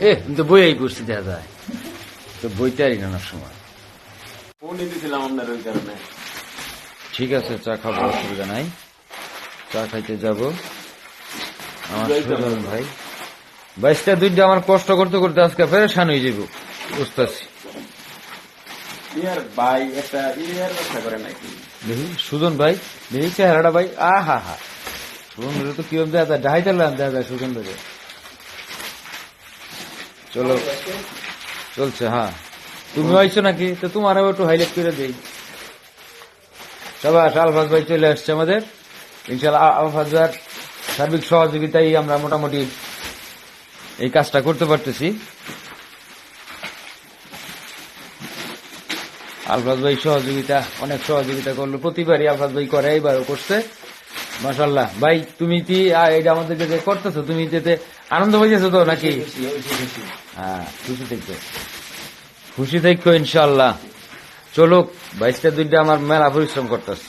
এ তো বইয়াই পড়ছি দেখা যায়। তো বইতে আরি না সময়। ফোনই দিছিলাম আপনার ওই কারণে। ঠিক আছে চা খাব অসুবিধা নাই। চা খাইতে যাব। আমার সুজন ভাই। বাইশটা দুইটা আমার কষ্ট করতে করতে আজকে ফেরেশান হয়ে যাব বুঝতেছি। দেখি সুজন ভাই দেখি চেহারাটা ভাই। আ হা। সুজন ভাই তো কীভাবে দেখা যায়? ডাহাই চালাম দেখা যায় সুজন ভাই চলো। চলছে হ্যাঁ। তুমি আইছো নাকি? তো তোমার একটু হাইলাইট করে দেই। সবাই আলফাজ ভাই চলে আসছে আমাদের। ইনশাল্লাহ আলফাজ ভাইয়ের সার্বিক সহযোগিতায় আমরা মোটামুটি এই কাজটা করতে পারতেছি। আলফাজ ভাই সহযোগিতা অনেক সহযোগিতা করল। প্রতিবারই আলফাজ ভাই করে এইবারও করছে। মাসাল্লাহ ভাই তুমি কি এটা আমাদেরকে যে করতেছো? তুমি যেতে আনন্দ হয়েছে তো নাকি? হ্যাঁ খুশি থাকবে খুশি থাকো ইনশাল্লাহ চলুক বাইশটা দুইটা আমার মেলা পরিশ্রম করতেছে।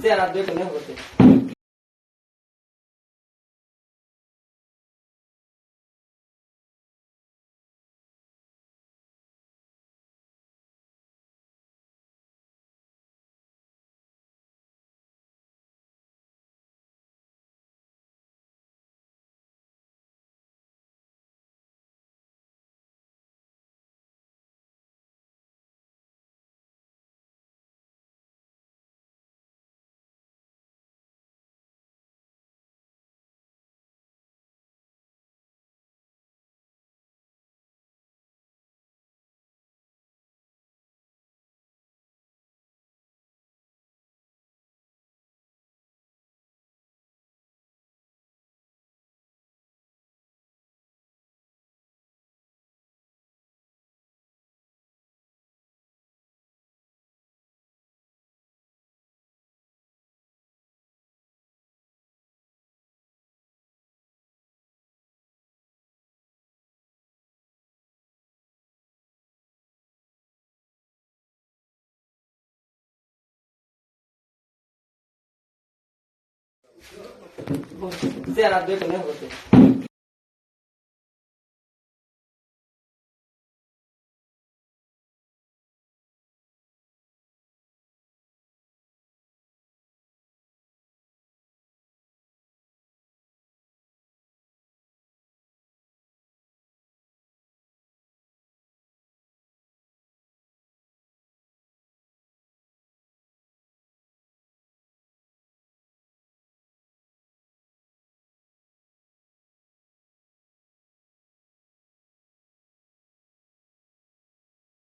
চেহারা দেখে নেব চেহারা দেখে নেব